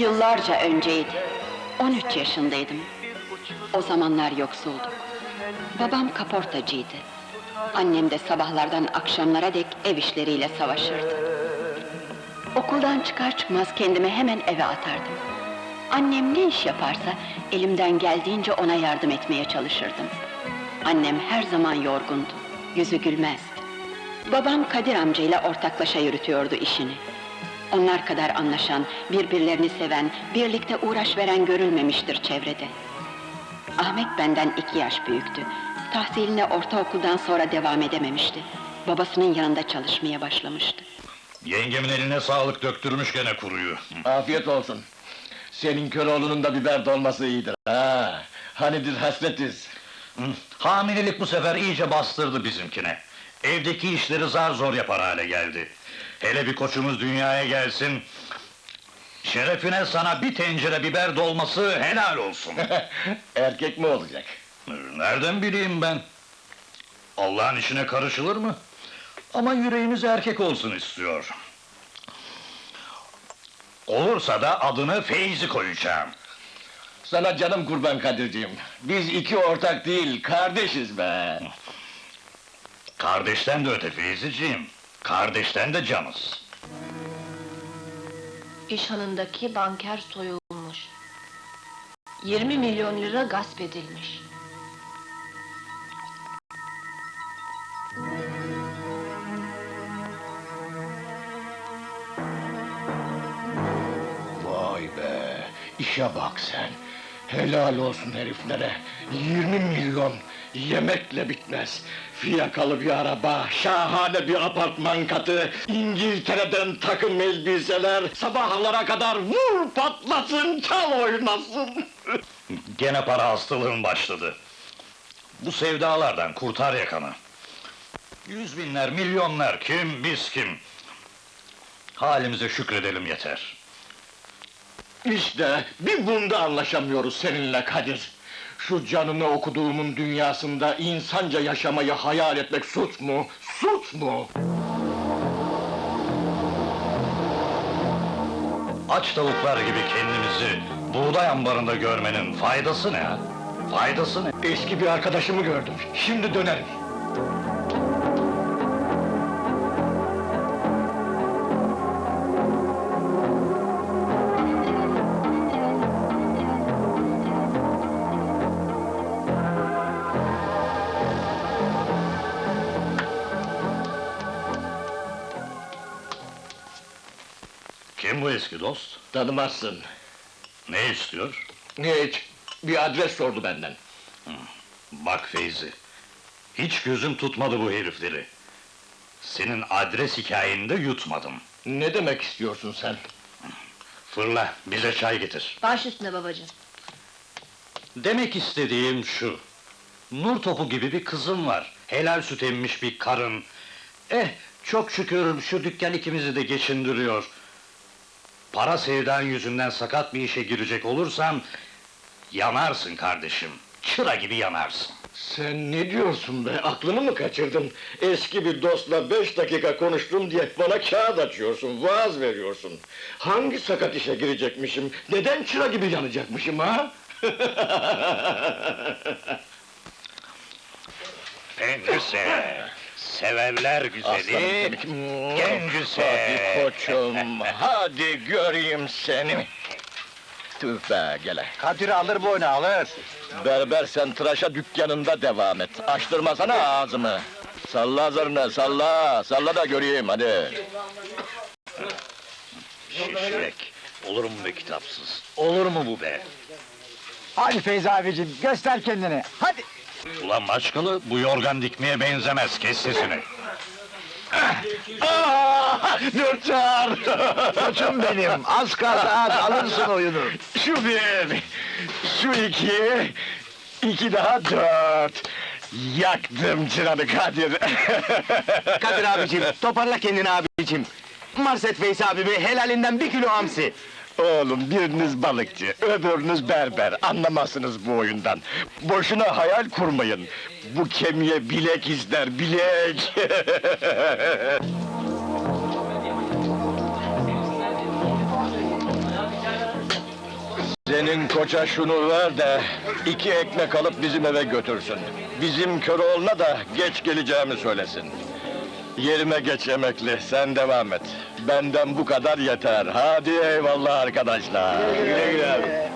yıllarca önceydi. 13 yaşındaydım. O zamanlar yoksulduk. Babam kaportacıydı. Annem de sabahlardan akşamlara dek ev işleriyle savaşırdı. Okuldan çıkar çıkmaz kendimi hemen eve atardım. Annem ne iş yaparsa elimden geldiğince ona yardım etmeye çalışırdım. Annem her zaman yorgundu, yüzü gülmezdi. Babam Kadir amcayla ortaklaşa yürütüyordu işini. Onlar kadar anlaşan, birbirlerini seven, birlikte uğraş veren görülmemiştir çevrede. Ahmet benden iki yaş büyüktü. Tahsiline ortaokuldan sonra devam edememişti. Babasının yanında çalışmaya başlamıştı. Yengemin eline sağlık döktürmüş gene kuruyu. Afiyet olsun. Senin Köroğlu'nun da biber dolması iyidir. Ha, hanidir hasretiz. Hı, Hamilelik bu sefer iyice bastırdı bizimkine. Evdeki işleri zar zor yapar hale geldi. Hele bir koçumuz dünyaya gelsin... ...şerefine sana bir tencere biber dolması helal olsun. Erkek mi olacak? Nereden bileyim ben? Allah'ın işine karışılır mı? Ama yüreğimiz erkek olsun istiyor. Olursa da adını Feyzi koyacağım. Sana canım kurban Kadirciğim. Biz iki ortak değil, kardeşiz be. Kardeşten de öte Feyziciğim. Kardeşten de canız. İş banker soyulmuş. 20 milyon lira gasp edilmiş. Vay be, işe bak sen. Helal olsun heriflere. 20 milyon, yemekle bitmez. Fiyakalı bir araba, şahane bir apartman katı, İngiltere'den takım elbiseler, sabahlara kadar vur patlasın, çal oynasın. Gene para hastalığın başladı. Bu sevdalardan kurtar yakanı. Yüz binler, milyonlar kim, biz kim? Halimize şükredelim yeter. İşte bir bunda anlaşamıyoruz seninle Kadir. Şu canını okuduğumun dünyasında insanca yaşamayı hayal etmek suç mu? Suç mu? Aç tavuklar gibi kendimizi buğday ambarında görmenin faydası ne? Faydası ne? Eski bir arkadaşımı gördüm. Şimdi dönerim. Bu eski dost? Tanımazsın. Ne istiyor? Hiç. Bir adres sordu benden. Bak Feyzi, hiç gözüm tutmadı bu herifleri. Senin adres hikayeni de yutmadım. Ne demek istiyorsun sen? Fırla, bize çay getir. Baş üstüne babacığım. Demek istediğim şu... Nur topu gibi bir kızım var. Helal süt emmiş bir karın. Eh, çok şükür şu dükkan ikimizi de geçindiriyor. Para sevdan yüzünden sakat bir işe girecek olursam... ...yanarsın kardeşim. Çıra gibi yanarsın. Sen ne diyorsun be? Aklını mı kaçırdın? Eski bir dostla beş dakika konuştum diye bana kağıt açıyorsun, vaaz veriyorsun. Hangi sakat işe girecekmişim? Neden çıra gibi yanacakmışım ha? Pencüse, severler güzeli, gencüse. Hadi koçum, hadi göreyim seni. Tüh be, gele. Kadir alır boynu alır. Berber sen tıraşa dükkanında devam et. Açtırmasana ağzımı. Salla zarını, salla, salla da göreyim hadi. Şişrek, olur mu be kitapsız? Olur mu bu be? Hadi Feyzi abicim göster kendini. Hadi. Ulan maçkalı, bu yorgan dikmeye benzemez, kes sesini. Aa, Nurçar! Koçum benim az kaldı alırsın oyunu. Şu bir, şu iki, iki daha dört. Yaktım çıranı Kadir. Kadir abicim toparla kendini abicim. Marset Feyzi abimi helalinden bir kilo hamsi. Oğlum biriniz balıkçı, öbürünüz berber. Anlamazsınız bu oyundan. Boşuna hayal kurmayın. Bu kemiğe bilek izler, bilek. Senin koça şunu ver de iki ekmek alıp bizim eve götürsün. Bizim Köroğlu'na da geç geleceğimi söylesin. Yerime geç emekli, sen devam et. Benden bu kadar yeter. Hadi eyvallah arkadaşlar. Güle güle.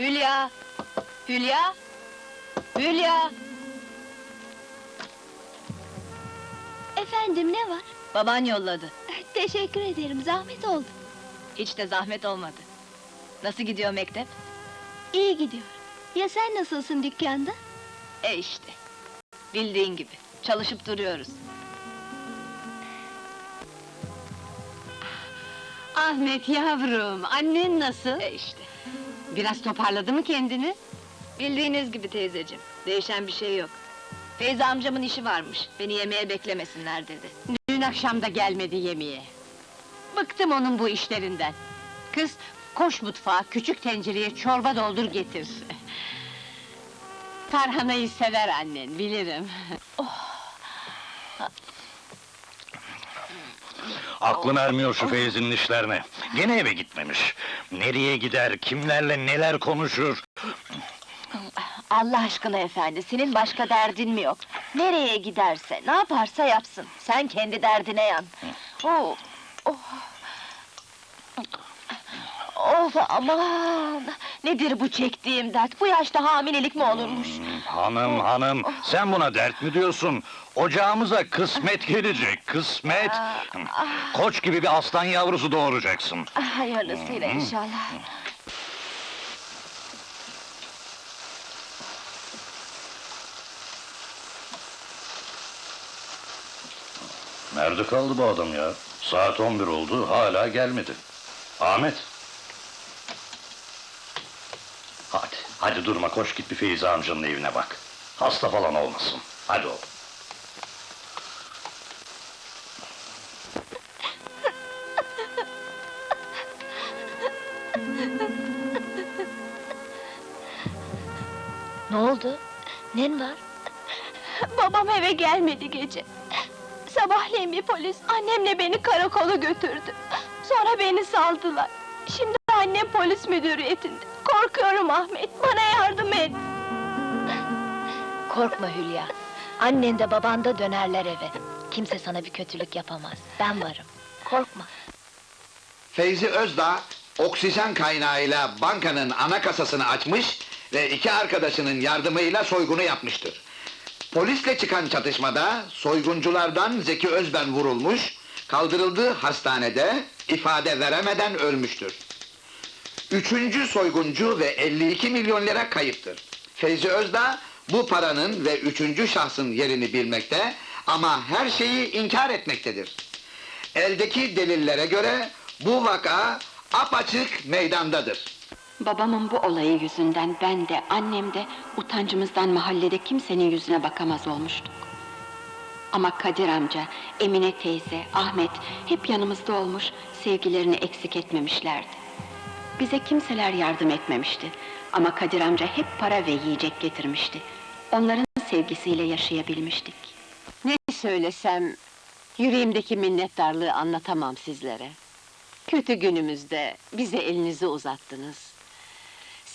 Hülya! Hülya! Hülya! Efendim ne var? Baban yolladı. Teşekkür ederim, zahmet oldu. Hiç de zahmet olmadı. Nasıl gidiyor mektep? İyi gidiyor. Ya sen nasılsın dükkanda? E işte. Bildiğin gibi. Çalışıp duruyoruz. Ahmet yavrum, annen nasıl? E işte. Biraz toparladı mı kendini? Bildiğiniz gibi teyzeciğim. Değişen bir şey yok. Feyzi amcamın işi varmış. Beni yemeğe beklemesinler dedi. Dün akşam da gelmedi yemeğe. Bıktım onun bu işlerinden. Kız, koş mutfağa, küçük tencereye çorba doldur getir. Tarhanayı sever annen, bilirim. Aklım ermiyor şu Feyzi'nin işlerine. Gene eve gitmemiş. Nereye gider, kimlerle neler konuşur? Allah aşkına efendi, senin başka derdin mi yok? Nereye giderse, ne yaparsa yapsın. Sen kendi derdine yan. Oh, oh. Of aman! Nedir bu çektiğim dert? Bu yaşta hamilelik mi olurmuş? Hanım hanım, sen buna dert mi diyorsun? Ocağımıza kısmet gelecek, kısmet! Koç gibi bir aslan yavrusu doğuracaksın. Ah, Hayırlısıyla inşallah. Nerede kaldı bu adam ya? Saat 11 oldu, hala gelmedi. Ahmet! Hadi, hadi durma, koş git bir Feyzi amcanın evine bak. Hasta falan olmasın. Hadi oğlum. Ne oldu? Nen var? Babam eve gelmedi gece. Sabahleyin bir polis annemle beni karakola götürdü. Sonra beni saldılar. Şimdi annem polis müdüriyetinde. Korkuyorum Ahmet, bana yardım et. Korkma Hülya. Annen de baban da dönerler eve. Kimse sana bir kötülük yapamaz. Ben varım. Korkma. Feyzi Özdağ, oksijen kaynağıyla bankanın ana kasasını açmış ve iki arkadaşının yardımıyla soygunu yapmıştır. Polisle çıkan çatışmada soygunculardan Zeki Özben vurulmuş, kaldırıldığı hastanede ifade veremeden ölmüştür. Üçüncü soyguncu ve 52 milyon lira kayıptır. Feyzi Özdağ bu paranın ve üçüncü şahsın yerini bilmekte ama her şeyi inkar etmektedir. Eldeki delillere göre bu vaka apaçık meydandadır. Babamın bu olayı yüzünden ben de annem de utancımızdan mahallede kimsenin yüzüne bakamaz olmuştuk. Ama Kadir amca, Emine teyze, Ahmet hep yanımızda olmuş, sevgilerini eksik etmemişlerdi. Bize kimseler yardım etmemişti. Ama Kadir amca hep para ve yiyecek getirmişti. Onların sevgisiyle yaşayabilmiştik. Ne söylesem, yüreğimdeki minnettarlığı anlatamam sizlere. Kötü günümüzde bize elinizi uzattınız.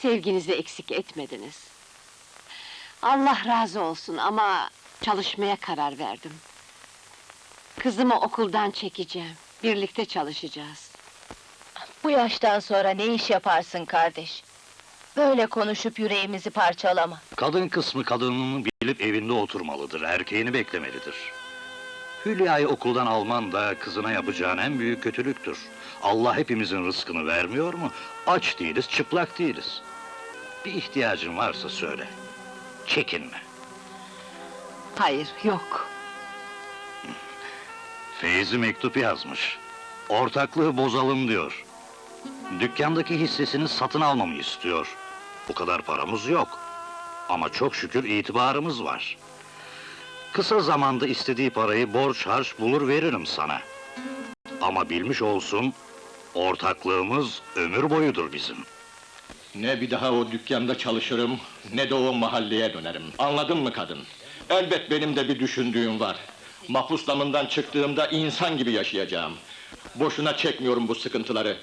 Sevginizi eksik etmediniz. Allah razı olsun ama çalışmaya karar verdim. Kızımı okuldan çekeceğim. Birlikte çalışacağız. Bu yaştan sonra ne iş yaparsın kardeş? Böyle konuşup yüreğimizi parçalama. Kadın kısmı kadınını bilip evinde oturmalıdır, erkeğini beklemelidir. Hülya'yı okuldan alman da kızına yapacağın en büyük kötülüktür. Allah hepimizin rızkını vermiyor mu? Aç değiliz, çıplak değiliz. Bir ihtiyacın varsa söyle. Çekinme. Hayır, yok. Feyzi mektup yazmış. Ortaklığı bozalım diyor. Dükkandaki hissesini satın almamı istiyor. Bu kadar paramız yok. Ama çok şükür itibarımız var. Kısa zamanda istediği parayı borç harç bulur veririm sana. Ama bilmiş olsun, ortaklığımız ömür boyudur bizim. Ne bir daha o dükkanda çalışırım, ne de o mahalleye dönerim. Anladın mı kadın? Elbet benim de bir düşündüğüm var. Mahpus damından çıktığımda insan gibi yaşayacağım. Boşuna çekmiyorum bu sıkıntıları.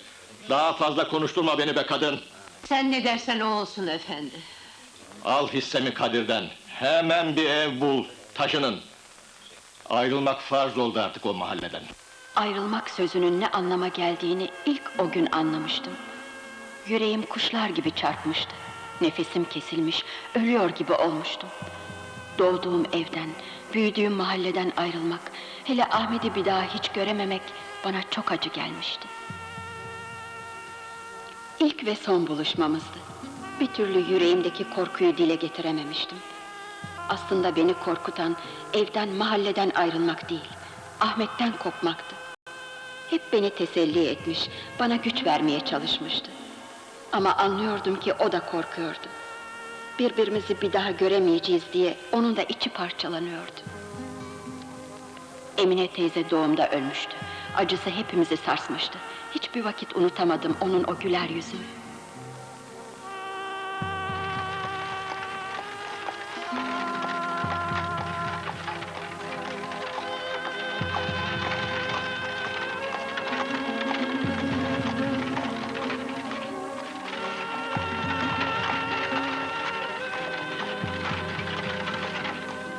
Daha fazla konuşturma beni be kadın. Sen ne dersen o olsun efendi. Al hissemi Kadir'den. Hemen bir ev bul, taşının. Ayrılmak farz oldu artık o mahalleden. Ayrılmak sözünün ne anlama geldiğini ilk o gün anlamıştım. Yüreğim kuşlar gibi çarpmıştı. Nefesim kesilmiş, ölüyor gibi olmuştum. Doğduğum evden, büyüdüğüm mahalleden ayrılmak, hele Ahmet'i bir daha hiç görememek bana çok acı gelmişti. İlk ve son buluşmamızdı. Bir türlü yüreğimdeki korkuyu dile getirememiştim. Aslında beni korkutan evden, mahalleden ayrılmak değil, Ahmet'ten kopmaktı. Hep beni teselli etmiş, bana güç vermeye çalışmıştı. Ama anlıyordum ki o da korkuyordu. Birbirimizi bir daha göremeyeceğiz diye onun da içi parçalanıyordu. Emine teyze doğumda ölmüştü. Acısı hepimizi sarsmıştı. Hiçbir vakit unutamadım onun o güler yüzünü.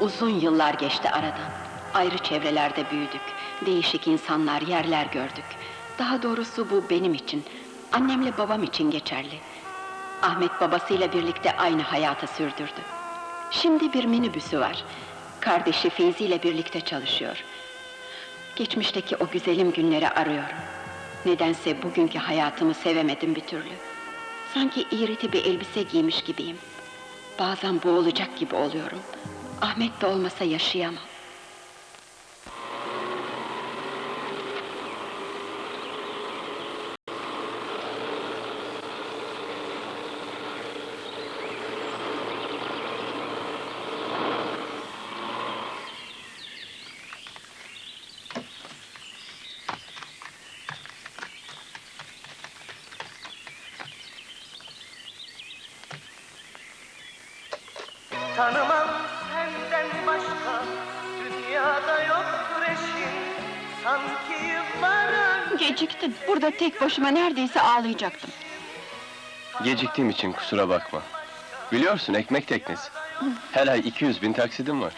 Uzun yıllar geçti aradan. Ayrı çevrelerde büyüdük. Değişik insanlar, yerler gördük. Daha doğrusu bu benim için, annemle babam için geçerli. Ahmet babasıyla birlikte aynı hayatı sürdürdü. Şimdi bir minibüsü var. Kardeşi Feyzi ile birlikte çalışıyor. Geçmişteki o güzelim günleri arıyorum. Nedense bugünkü hayatımı sevemedim bir türlü. Sanki iğreti bir elbise giymiş gibiyim. Bazen boğulacak gibi oluyorum. Ahmet de olmasa yaşayamam. Tanımam Geciktin. Burada tek başıma neredeyse ağlayacaktım. Geciktiğim için kusura bakma. Biliyorsun ekmek teknesi. Her ay 200 bin taksidim var.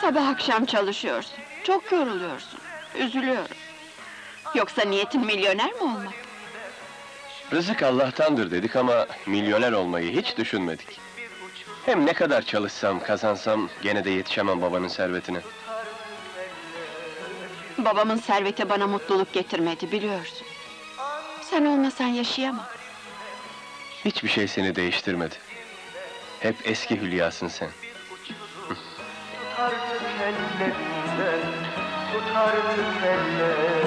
Sabah akşam çalışıyorsun. Çok yoruluyorsun. Üzülüyorum. Yoksa niyetin milyoner mi olmak? Rızık Allah'tandır dedik ama milyoner olmayı hiç düşünmedik. Hem ne kadar çalışsam, kazansam gene de yetişemem babanın servetine. Babamın serveti bana mutluluk getirmedi biliyorsun. Sen olmasan yaşayamam. Hiçbir şey seni değiştirmedi. Hep eski hülyasın sen. Tutardık ellerinden Tutardık eller